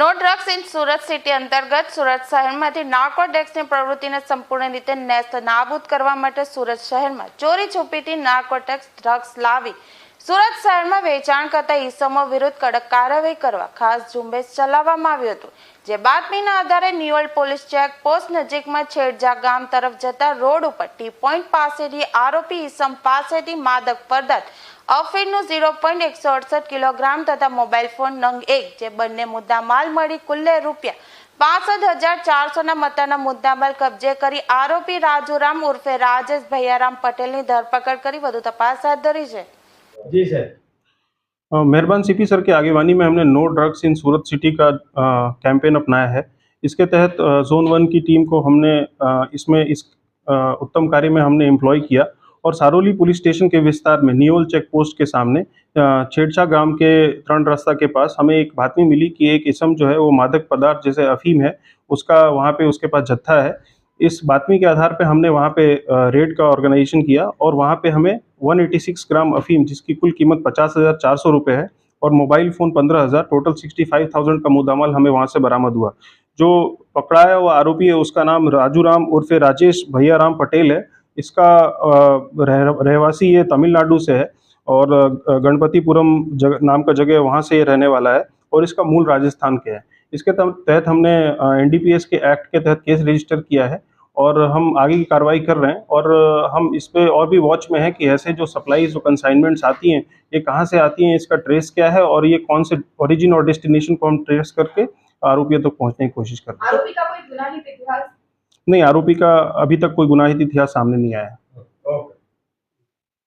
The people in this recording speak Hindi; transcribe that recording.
No drugs in Surat city અંતર્ગત સુરત શહેરમાંથી નાર્કો ડ્રગ્સની પ્રવૃત્તિને સંપૂર્ણ રીતે નેસ્ત નાબૂદ કરવા માટે સુરત શહેરમાં ચોરી છુપીથી નાર્કોટેક્સ ડ્રગ્સ લાવી સુરત શહેરમાં વેચાણ કરતા ઈસમો વિરુદ્ધ કડક કાર્યવાહી કરવા ખાસ ઝુંબેશ ચલાવવામાં આવ્યું હતું. જે બાતમીના આધારે ન્યુઅલ પોલીસ ચેક પોસ્ટ નજીકમાં છેડજા ગામ તરફ જતા રોડ ઉપર ટી પોઈન્ટ પાસેથી આરોપી ઈસમ પાસેથી માદક પદાર્થ અફીણનું ઝીરો પોઈન્ટ એકસો અડસઠ કિલોગ્રામ તથા મોબાઈલ ફોન નંગ એક જે બંને મુદ્દા માલ મળી કુલ્લે રૂપિયા પાસઠ હજાર ચારસોના મતાના મુદ્દામાલ કબજે કરી આરોપી રાજુરામ ઉર્ફે રાજેશ ભૈયારામ પટેલની ધરપકડ કરી વધુ તપાસ હાથ ધરી છે जी सर अ, मेहरबान सीपी सर की आगेवानी में हमने no drugs in Surat city का अ, कैंपेन अपनाया है इसके तहत अ, जोन वन की टीम को हमने अ, इसमें इस अ, उत्तम कार्य में हमने एम्प्लॉय किया और सारोली पुलिस स्टेशन के विस्तार में नियोल चेक पोस्ट के सामने छेड़छा गाँव के तरण रास्ता के पास हमें एक बातमी मिली कि एक इसम जो है वो मादक पदार्थ जैसे अफीम है, उसका वहाँ पे उसके पास जत्था है। इस बातमी के आधार पे हमने वहाँ पे रेड का ऑर्गेनाइजेशन किया और वहाँ पे हमें 186 ग्राम अफीम, जिसकी कुल कीमत पचास हज़ार चार सौ रुपये है और मोबाइल फ़ोन पंद्रह हज़ार, टोटल सिक्सटी फाइव थाउज़ेंड का मुद्दामाल हमें वहाँ से बरामद हुआ। जो पकड़ाया हुआ आरोपी है, उसका नाम राजू राम उर्फे राजेश भैया राम पटेल है इसका रह- रहवासी ये तमिलनाडु से है और गणपतिपुरम जग, नाम का जगह वहाँ से ये रहने वाला है और इसका मूल राजस्थान के है। इसके तहत हमने एनडीपीएस के एक्ट के तहत केस रजिस्टर किया है और हम आगे की कार्रवाई कर रहे हैं और हम इस पर और भी वॉच में है कि ऐसे जो सप्लाईज जो कंसाइनमेंट्स आती हैं ये कहाँ से आती हैं इसका ट्रेस क्या है और ये कौन से ओरिजिन और डेस्टिनेशन को हम ट्रेस करके आरोपियों तक तो पहुँचने की कोशिश कर रहे हैं। नहीं आरोपी का अभी तक कोई गुनाहित इतिहास सामने नहीं आया।